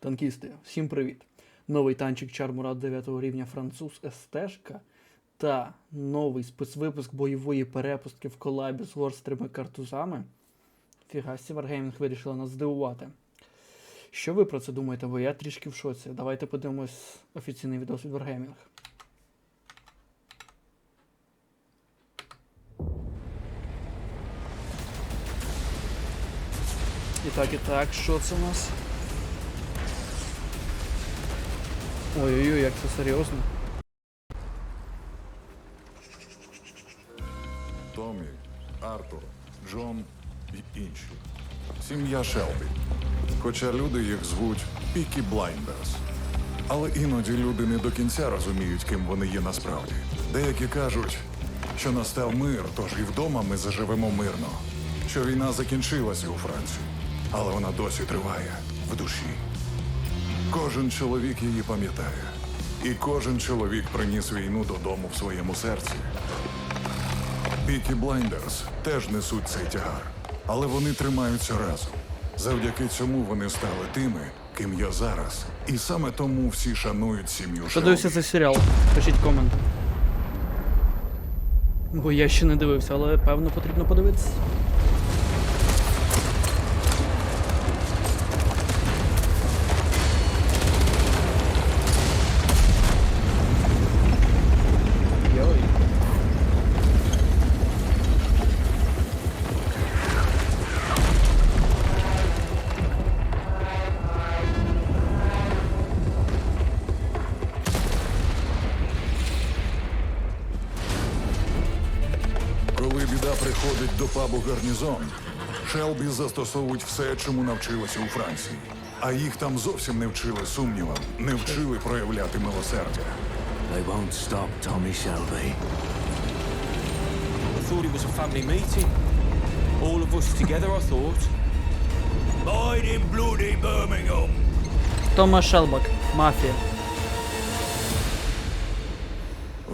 Танкісти, всім привіт! Новий танчик Чармурат 9 рівня француз СТ-шка та новий спецвипуск бойової перепустки в колабі з ворстрими картузами. Фігасі Wargaming вирішила нас здивувати. Що ви про це думаєте? Бо я трішки в шоці. Давайте подивимось офіційний відос від Wargaming. І так, і так, що це у нас? Ой-ой-ой, як це серйозно. Томі, Артур, Джон і інші. Сім'я Шелбі. Хоча люди їх звуть Пікі Блайндерс. Але іноді люди не до кінця розуміють, ким вони є насправді. Деякі кажуть, що настав мир, тож і вдома ми заживемо мирно. Що війна закінчилася у Франції, але вона досі триває в душі. Кожен чоловік її пам'ятає. І кожен чоловік приніс війну додому в своєму серці. Пікі Блайндерс теж несуть цей тягар, але вони тримаються разом. Завдяки цьому вони стали тими, ким я зараз. І саме тому всі шанують сім'ю Що дивився цей серіал? Пишіть комент. Бо я ще не дивився, але певно потрібно подивитися. Приходить до пабу гарнізон, Шелбі застосовують все, чому навчилися у Франції. А їх там зовсім не вчили сумнівам, не вчили проявляти милосердя. They won't stop Tommy Shelby. I thought it was a family meeting. All of us together, I thought. In bloody Birmingham. Томас Шелбак, мафія.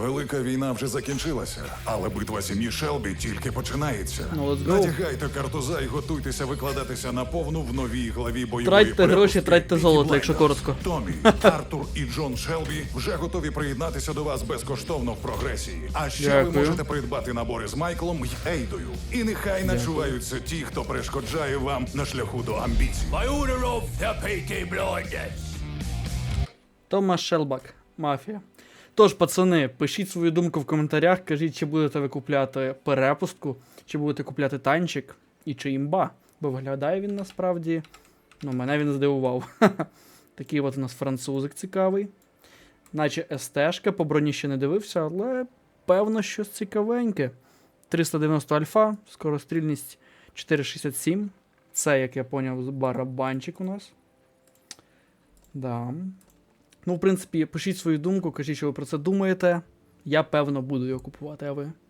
Велика війна вже закінчилася, але битва сім'ї Шелбі тільки починається. Ну, let's go. Натягайте картуза і готуйтеся викладатися на повну в новій главі бойової Тратьте перепустки гроші, тратьте Пікі золото, якщо коротко. Томі, Артур і Джон Шелбі вже готові приєднатися до вас безкоштовно в прогресії. А ще Дякую. ви можете придбати набори з Майклом й Ейдою. І нехай начуваються ті, хто перешкоджає вам на шляху до амбіцій. By order of the Peaky Blinders. Томас Шелбак, мафія. Тож, пацани, пишіть свою думку в коментарях, кажіть, чи будете ви купляти перепустку, чи будете купляти танчик, і чи імба. Бо виглядає він насправді. Ну, мене він здивував. Такий от у нас французик цікавий. Наче СТ-шка, по броні ще не дивився, але певно, щось цікавеньке. 390 альфа, скорострільність 467. Це, як я поняв, барабанчик у нас. Да. Ну, в принципі, пишіть свою думку, кажіть, що ви про це думаєте. Я певно буду його купувати, а ви?